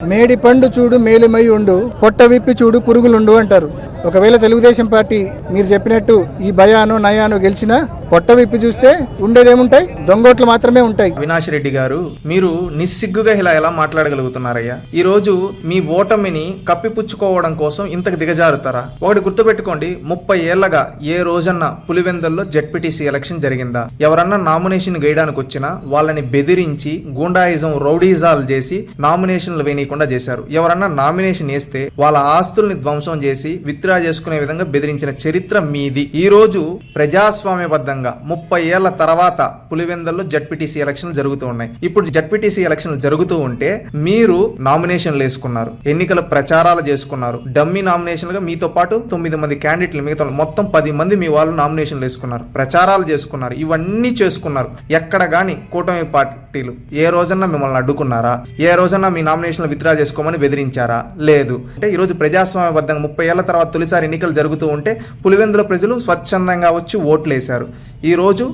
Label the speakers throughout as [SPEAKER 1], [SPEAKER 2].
[SPEAKER 1] మేడి పండు చూడు మేలుమై ఉండు పొట్ట విప్పి చూడు పురుగులుండు అంటారు. ఒకవేళ తెలుగుదేశం పార్టీ మీరు చెప్పినట్టు ఈ భయాను నయాను గెలిచినా పొట్ట విప్పి చూస్తే ఉండేదేముంటాయి? దొంగోట్లు మాత్రమే ఉంటాయి.
[SPEAKER 2] అవినాష్ రెడ్డి గారు మీరు నిస్సిగ్గుగా ఇలా ఎలా మాట్లాడగలుగుతున్నారయ్యా? ఈ రోజు మీ ఓటమిని కప్పిపుచ్చుకోవడం కోసం ఇంతకు దిగజారుతారా? ఒకటి గుర్తుపెట్టుకోండి ముప్పై ఏళ్ళగా ఏ రోజన్న పులివెందల్లో జెడ్పీటీసీ ఎలక్షన్ జరిగిందా? ఎవరన్నా నామినేషన్ వేయడానికి వచ్చినా వాళ్ళని బెదిరించి గూండాయిజం రౌడీజాలు చేసి నామినేషన్లు వేయనీయకుండా చేశారు. ఎవరన్నా నామినేషన్ వేస్తే వాళ్ళ ఆస్తుల్ని ధ్వంసం చేసి విత్డ్రా చేసుకునే విధంగా బెదిరించిన చరిత్ర మీది. ఈ రోజు ప్రజాస్వామ్యబద్ధంగా ముప్పై ఏళ్ళ తర్వాత పులివెందల్లో జడ్పీటీసీ ఎలక్షన్లు జరుగుతూ ఉన్నాయి. ఇప్పుడు జడ్పీటీసీ ఎలక్షన్లు జరుగుతూ ఉంటే మీరు నామినేషన్లు వేసుకున్నారు ఎన్నికల ప్రచారాలు చేసుకున్నారు. డమ్మీ నామినేషన్లుగా మీతో పాటు తొమ్మిది మంది క్యాండిడేట్లు మిగతా మొత్తం పది మంది మీ వాళ్ళు నామినేషన్లు వేసుకున్నారు ప్రచారాలు చేసుకున్నారు ఇవన్నీ చేసుకున్నారు. ఎక్కడ కానీ కూటమి పార్టీలు ఏ రోజన్నా మిమ్మల్ని అడ్డుకున్నారా? ఏ రోజన్నా మీ నామినేషన్లు విత్డ్రా చేసుకోమని బెదిరించారా? లేదు. అంటే ఈరోజు ప్రజాస్వామ్యబద్ధంగా ముప్పై ఏళ్ళ తర్వాత తొలిసారి ఎన్నికలు జరుగుతూ ఉంటే పులివెందుల ప్రజలు స్వచ్ఛందంగా వచ్చి ఓట్లు వేశారు ఈరోజు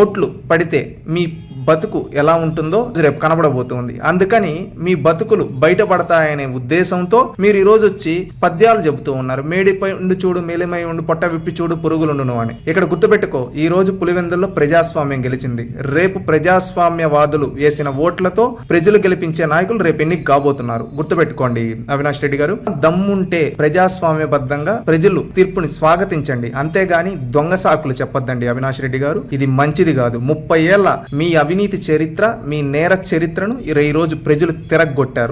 [SPEAKER 2] ఓట్లు పడితే మీ బతుకు ఎలా ఉంటుందో రేపు కనబడబోతుంది. అందుకని మీ బతుకులు బయటపడతాయనే ఉద్దేశంతో మీరు ఈరోజు వచ్చి పద్యాలు చెబుతూ ఉన్నారు. మేడిపై ఉండి చూడు మేలిమై ఉండు పొట్ట విప్పి చూడు పురుగులుండును అని. ఇక్కడ గుర్తుపెట్టుకో ఈ రోజు పులివెందుల్లో ప్రజాస్వామ్యం గెలిచింది. రేపు ప్రజాస్వామ్యవాదులు వేసిన ఓట్లతో ప్రజలు గెలిపించే నాయకులు రేపు ఎన్నిక కాబోతున్నారు. గుర్తుపెట్టుకోండి అవినాష్ రెడ్డి గారు. దమ్ముంటే ప్రజాస్వామ్యబద్ధంగా ప్రజలు తీర్పుని స్వాగతించండి. అంతేగాని దొంగ సాకులు చెప్పొద్దండి అవినాష్ రెడ్డి గారు. ఇది మంచిది కాదు. ముప్పై ఏళ్ళ మీ అవి అవినీతి చరిత్ర మీ నేర చరిత్రను ఈరోజు రోజు ప్రజలు తిరగొట్టారు.